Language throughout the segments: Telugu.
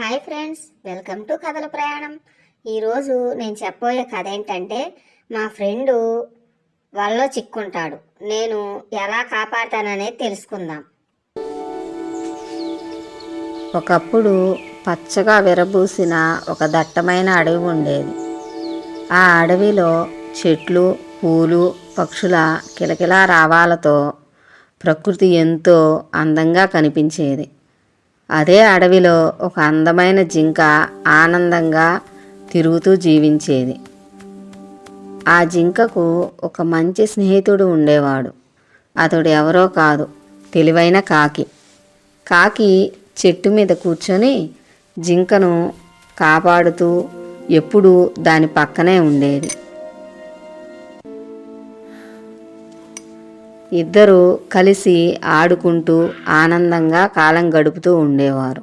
హాయ్ ఫ్రెండ్స్ వెల్కమ్ టు కథల ప్రయాణం. ఈరోజు నేను చెప్పబోయే కథ ఏంటంటే మా ఫ్రెండు వాళ్ళలో చిక్కుంటాడు. నేను ఎలా కాపాడతాననేది తెలుసుకుందాం. ఒకప్పుడు పచ్చగా విరబూసిన ఒక దట్టమైన అడవి ఉండేది. ఆ అడవిలో చెట్లు పూలు పక్షుల కిలకిలా రావాలతో ప్రకృతి ఎంతో అందంగా కనిపించేది. అదే అడవిలో ఒక అందమైన జింక ఆనందంగా తిరుగుతూ జీవించేది. ఆ జింకకు ఒక మంచి స్నేహితుడు ఉండేవాడు. అతడు ఎవరో కాదు తెలివైన కాకి. కాకి చెట్టు మీద కూర్చొని జింకను కాపాడుతూ ఎప్పుడూ దాని పక్కనే ఉండేది. ఇద్దరు కలిసి ఆడుకుంటూ ఆనందంగా కాలం గడుపుతూ ఉండేవారు.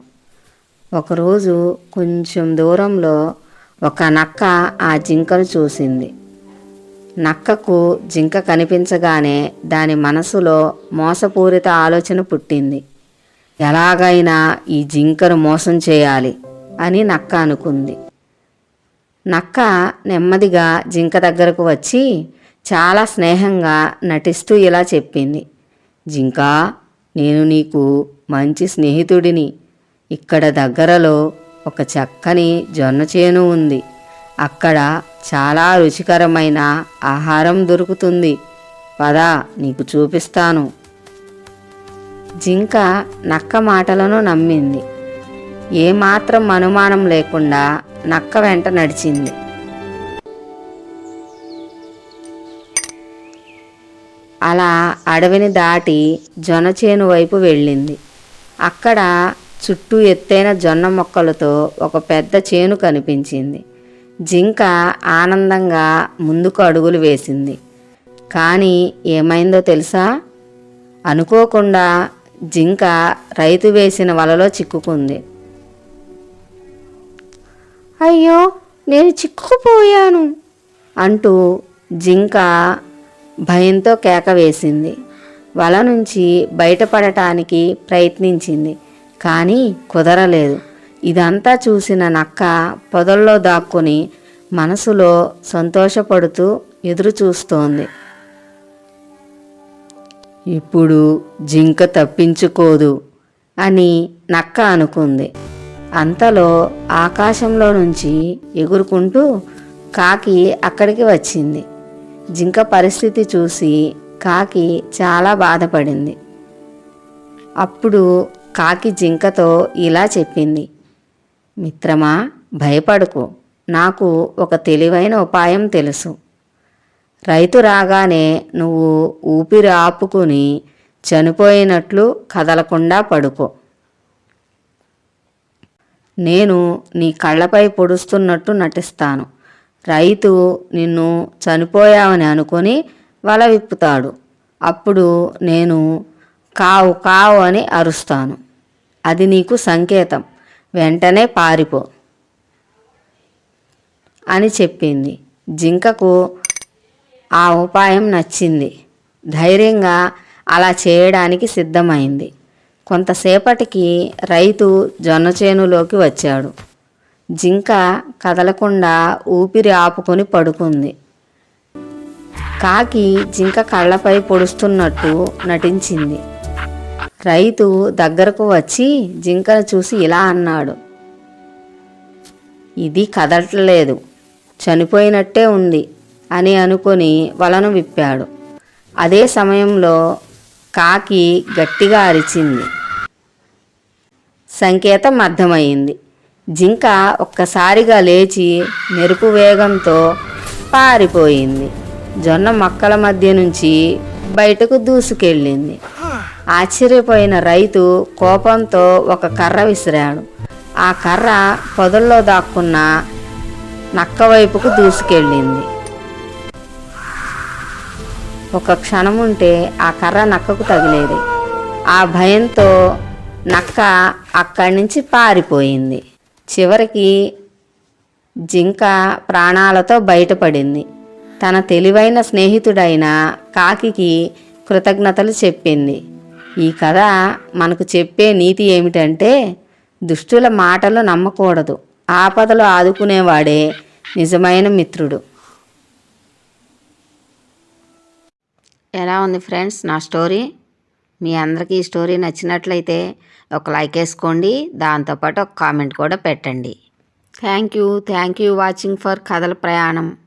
ఒకరోజు కొంచెం దూరంలో ఒక నక్క ఆ జింకను చూసింది. నక్కకు జింక కనిపించగానే దాని మనసులో మోసపూరిత ఆలోచన పుట్టింది. ఎలాగైనా ఈ జింకను మోసం చేయాలి అని నక్క అనుకుంది. నక్క నెమ్మదిగా జింక దగ్గరకు వచ్చి చాలా స్నేహంగా నటిస్తూ ఇలా చెప్పింది. జింకా నేను నీకు మంచి స్నేహితుడిని. ఇక్కడ దగ్గరలో ఒక చక్కని జొన్న చేను ఉంది. అక్కడ చాలా రుచికరమైన ఆహారం దొరుకుతుంది. పదా నీకు చూపిస్తాను జింక నక్క మాటలను నమ్మింది. ఏమాత్రం అనుమానం లేకుండా నక్క వెంట నడిచింది. అలా అడవిని దాటి జొన్న చేను వైపు వెళ్ళింది. అక్కడ చుట్టూ ఎత్తైన జొన్న మొక్కలతో ఒక పెద్ద చేను కనిపించింది. జింక ఆనందంగా ముందుకు అడుగులు వేసింది. కానీ ఏమైందో తెలుసా? అనుకోకుండా జింక రైతు వేసిన వలలో చిక్కుకుంది. అయ్యో నేను చిక్కుకుపోయాను అంటూ జింక భయంతో కేక వేసింది. వల నుంచి బయటపడటానికి ప్రయత్నించింది కానీ కుదరలేదు. ఇదంతా చూసిన నక్క పొదల్లో దాక్కుని మనసులో సంతోషపడుతూ ఎదురు చూస్తోంది ఇప్పుడు జింక తప్పించుకోదు అని నక్క అనుకుంది. అంతలో ఆకాశంలో నుంచి ఎగురుకుంటూ కాకి అక్కడికి వచ్చింది. జింక పరిస్థితి చూసి కాకి చాలా బాధపడింది. అప్పుడు కాకి జింకతో ఇలా చెప్పింది. మిత్రమా భయపడకు. నాకు ఒక తెలివైన ఉపాయం తెలుసు. రైతు రాగానే నువ్వు ఊపిరి ఆపుకుని చనిపోయినట్లు కదలకుండా పడుకో. నేను నీ కళ్ళపై పొడుస్తున్నట్టు నటిస్తాను. రైతు నిన్ను చనిపోయావని అనుకొని వల విప్పుతాడు. అప్పుడు నేను కావు కావు అని అరుస్తాను. అది నీకు సంకేతం. వెంటనే పారిపో అని చెప్పింది. జింకకు ఆ ఉపాయం నచ్చింది. ధైర్యంగా అలా చేయడానికి సిద్ధమైంది. కొంతసేపటికి రైతు జొన్న చేనులోకి వచ్చాడు. జింక కదలకుండా ఊపిరి ఆపుకొని పడుకుంది. కాకి జింక కళ్ళపై పొడుస్తున్నట్టు నటించింది. రైతు దగ్గరకు వచ్చి జింకను చూసి ఇలా అన్నాడు. ఇది కదలట్లేదు. చనిపోయినట్టే ఉంది అని అనుకొని వలను విప్పాడు. అదే సమయంలో కాకి గట్టిగా అరిచింది. సంకేతం అర్థమైంది. జింక ఒక్కసారిగా లేచి మెరుపు వేగంతో పారిపోయింది. జొన్న మొక్కల మధ్య నుంచి బయటకు దూసుకెళ్ళింది. ఆశ్చర్యపోయిన రైతు కోపంతో ఒక కర్ర విసిరాడు. ఆ కర్ర పొదల్లో దాక్కున్న నక్క వైపుకు దూసుకెళ్ళింది. ఒక క్షణం ఉంటే ఆ కర్ర నక్కకు తగిలేది. ఆ భయంతో నక్క అక్కడి నుంచి పారిపోయింది. చివరికి జింక ప్రాణాలతో బయటపడింది. తన తెలివైన స్నేహితుడైన కాకికి కృతజ్ఞతలు చెప్పింది. ఈ కథ మనకు చెప్పే నీతి ఏమిటంటే దుష్టుల మాటలు నమ్మకూడదు. ఆపదలు ఆదుకునేవాడే నిజమైన మిత్రుడు. ఎలా ఉంది ఫ్రెండ్స్ నా స్టోరీ? మీ అందరికీ ఈ స్టోరీ నచ్చినట్లయితే ఒక లైక్ వేసుకోండి దాంతోపాటు ఒక కామెంట్ కూడా పెట్టండి. Thank you thank you watching for కథల ప్రయాణం.